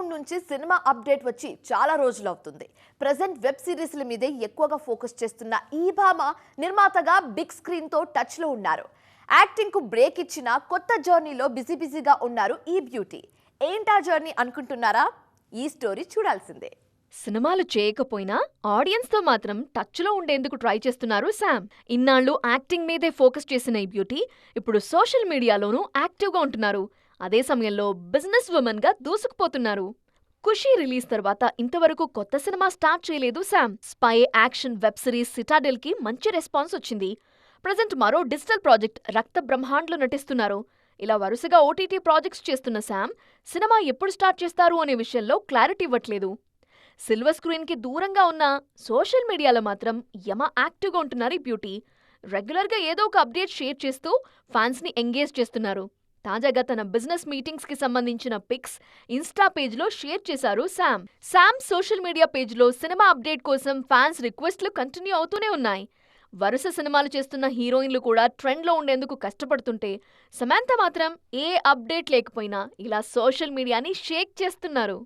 Lockdown నుంచి cinema update వచ్చి చాలా రోజులు అవుతుంది. ప్రజెంట్ వెబ్ సిరీస్ల మీదే ఎక్కువగా ఫోకస్ చేస్తున్న ఈ భామ నిర్మాతగా బిగ్ స్క్రీన్తో టచ్లో ఉన్నారు. యాక్టింగ్కు బ్రేక్ ఇచ్చిన కొత్త జర్నీలో బిజీ బిజీగా ఉన్నారు ఈ బ్యూటీ. ఏంటా జర్నీ అనుకుంటున్నారా? ఈ స్టోరీ చూడాల్సిందే. సినిమాలు చేయకపోయినా ఆడియన్స్తో మాత్రం టచ్లో ఉండేందుకు ట్రై చేస్తున్నారు శామ్. ఇన్నాళ్ళు యాక్టింగ్ మీదే ఫోకస్ చేసిన ఈ బ్యూటీ ఇప్పుడు సోషల్ మీడియాలోనూ యాక్టివ్గా ఉంటున్నారు. అదే సమయంలో బిజినెస్ ఉమెన్గా దూసుకుపోతున్నారు. ఖుషీ రిలీజ్ తర్వాత ఇంతవరకు కొత్త సినిమా స్టార్ట్ చేయలేదు Sam. Spy action web series సిటాడెల్కి మంచి రెస్పాన్స్ వచ్చింది. ప్రజెంట్ మరో డిజిటల్ ప్రాజెక్ట్ రక్త బ్రహ్మాండ్లో నటిస్తున్నారు. ఇలా వరుసగా ఓటీటీ ప్రాజెక్ట్స్ చేస్తున్న శామ్ సినిమా ఎప్పుడు స్టార్ట్ చేస్తారు అనే విషయంలో క్లారిటీ ఇవ్వట్లేదు. సిల్వర్ స్క్రీన్కి దూరంగా ఉన్న సోషల్ మీడియాలో మాత్రం యమ యాక్టివ్గా ఉంటున్నారు ఈ బ్యూటీ. రెగ్యులర్గా ఏదో ఒక అప్డేట్ షేర్ చేస్తూ ఫ్యాన్స్ని ఎంగేజ్ చేస్తున్నారు. తాజాగా తన బిజినెస్ మీటింగ్స్కి సంబంధించిన పిక్స్ ఇన్స్టా పేజ్లో షేర్ చేశారు శామ్. శామ్ సోషల్ మీడియా పేజ్లో సినిమా అప్డేట్ కోసం ఫ్యాన్స్ రిక్వెస్ట్లు కంటిన్యూ అవుతూనే ఉన్నాయి. వరుస సినిమాలు చేస్తున్న హీరోయిన్లు కూడా ట్రెండ్లో ఉండేందుకు కష్టపడుతుంటే సమాంత మాత్రం ఏ అప్డేట్ లేకపోయినా ఇలా సోషల్ మీడియాని షేక్ చేస్తున్నారు.